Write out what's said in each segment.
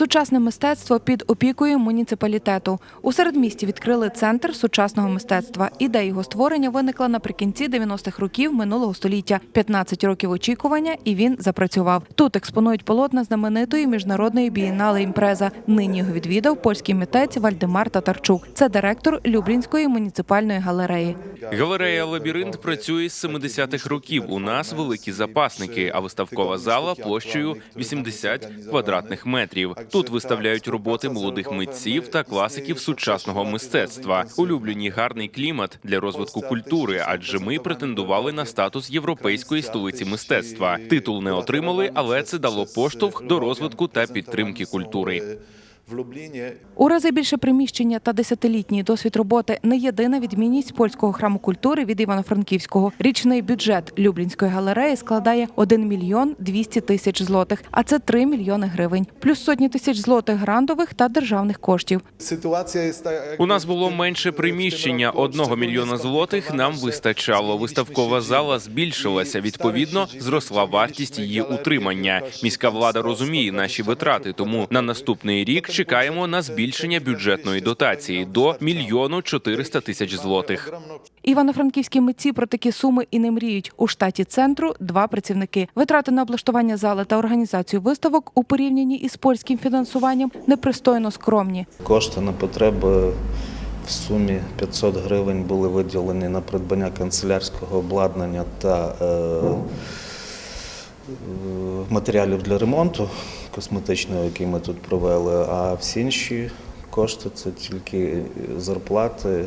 Сучасне мистецтво під опікою муніципалітету. У середмісті відкрили центр сучасного мистецтва. Ідея його створення виникла наприкінці 90-х років минулого століття. 15 років очікування, і він запрацював. Тут експонують полотна знаменитої міжнародної бієнале імпреза. Нині його відвідав польський митець Вальдемар Татарчук. Це директор Люблінської муніципальної галереї. Галерея Лабіринт працює з 70-х років. У нас великі запасники, а виставкова зала площею 80 квадратних метрів. Тут виставляють роботи молодих митців та класиків сучасного мистецтва. Улюблені гарний клімат для розвитку культури, адже ми претендували на статус європейської столиці мистецтва. Титул не отримали, але це дало поштовх до розвитку та підтримки культури. В Любліні. У рази більше приміщення та десятилітній досвід роботи не єдина відмінність польського храму культури від Івано-Франківського. Річний бюджет Люблінської галереї складає 1 мільйон 200 тисяч злотих, а це 3 мільйони гривень, плюс сотні тисяч злотих грантових та державних коштів. Ситуація У нас було менше приміщення. Одного мільйона злотих нам вистачало. Виставкова зала збільшилася. Відповідно, зросла вартість її утримання. Міська влада розуміє наші витрати, тому на наступний рік чекаємо на збільшення бюджетної дотації до мільйону 400 тисяч злотих. Івано-франківські митці про такі суми і не мріють. У штаті центру два працівники. Витрати на облаштування зали та організацію виставок у порівнянні із польським фінансуванням непристойно скромні. Кошти на потреби в сумі 500 гривень були виділені на придбання канцелярського обладнання та е, е, матеріалів для ремонту косметичного, який ми тут провели. А всі інші кошти це тільки зарплати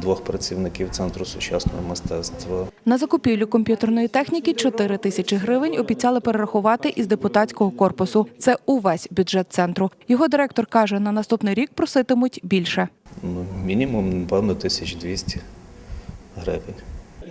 двох працівників Центру сучасного мистецтва. На закупівлю комп'ютерної техніки 4 тисячі гривень обіцяли перерахувати із депутатського корпусу. Це увесь бюджет центру. Його директор каже, на наступний рік проситимуть більше. Ну, мінімум, напевно, 1200 гривень.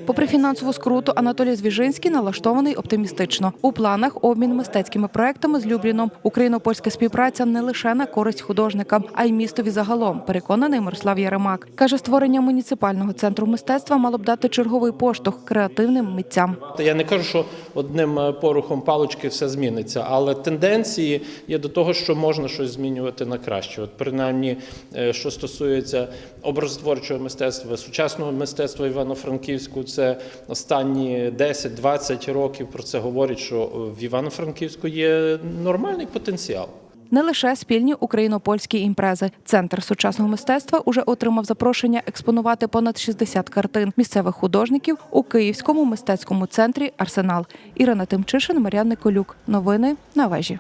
Попри фінансову скруту, Анатолій Звіжинський налаштований оптимістично. У планах обмін мистецькими проектами з Любліном. Україно-польська співпраця не лише на користь художникам, а й містові загалом. Переконаний Мирослав Яремак. Каже, створення муніципального центру мистецтва мало б дати черговий поштовх креативним митцям. Я не кажу, що одним е, порухом палочки все зміниться, але тенденції є до того, що можна щось змінювати на краще. От принаймні, е, що стосується образотворчого мистецтва, сучасного мистецтва Івано-Франківську, це останні 10-20 років про це говорять, що в Івано-Франківську є нормальний потенціал. Не лише спільні україно-польські імпрези. Центр сучасного мистецтва уже отримав запрошення експонувати понад 60 картин місцевих художників у Київському мистецькому центрі Арсенал. Ірина Тимчишин, Мар'ян Николюк. Новини на вежі.